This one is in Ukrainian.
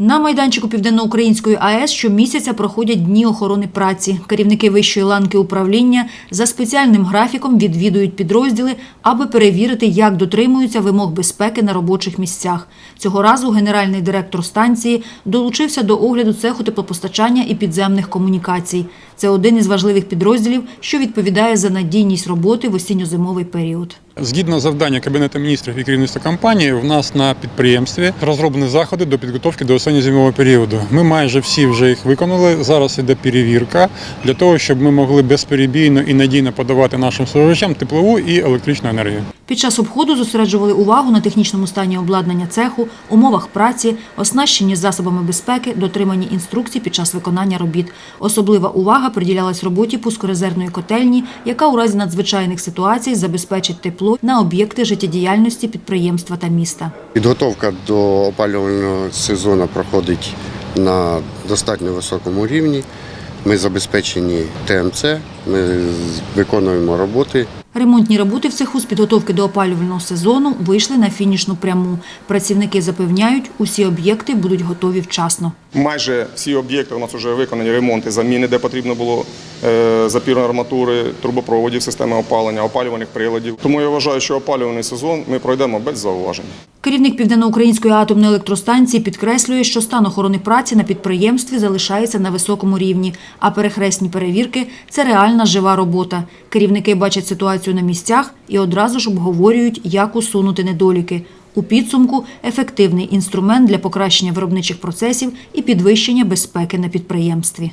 На майданчику Південноукраїнської АЕС щомісяця проходять дні охорони праці. Керівники вищої ланки управління за спеціальним графіком відвідують підрозділи, аби перевірити, як дотримуються вимог безпеки на робочих місцях. Цього разу генеральний директор станції долучився до огляду цеху теплопостачання і підземних комунікацій. Це один із важливих підрозділів, що відповідає за надійність роботи в осінньо-зимовий період. Згідно завдання Кабінету міністрів і керівництва компанії, в нас на підприємстві розроблені заходи до підготовки до осінньо-зимового періоду. Ми майже всі вже їх виконали. Зараз іде перевірка для того, щоб ми могли безперебійно і надійно подавати нашим споживачам теплову і електричну енергію. Під час обходу зосереджували увагу на технічному стані обладнання цеху, умовах праці, оснащенні засобами безпеки, дотриманні інструкцій під час виконання робіт. Особлива увага приділялась роботі пускорезервної котельні, яка у разі надзвичайних ситуацій забезпечить тепло на об'єкти життєдіяльності підприємства та міста. Підготовка до опалювального сезону проходить на достатньо високому рівні. Ми забезпечені ТМЦ, ми виконуємо роботи Ремонтні роботи в цеху з підготовки до опалювального сезону вийшли на фінішну пряму. Працівники запевняють, усі об'єкти будуть готові вчасно. Майже всі об'єкти у нас вже виконані ремонти, заміни, де потрібно було е, запірної арматури, трубопроводів, системи опалення, опалювальних приладів. Тому я вважаю, що опалювальний сезон ми пройдемо без зауважень. Керівник Південноукраїнської атомної електростанції підкреслює, що стан охорони праці на підприємстві залишається на високому рівні, а перехресні перевірки – це реальна жива робота. Керівники бачать ситуацію на місцях і одразу ж обговорюють, як усунути недоліки. У підсумку – ефективний інструмент для покращення виробничих процесів і підвищення безпеки на підприємстві.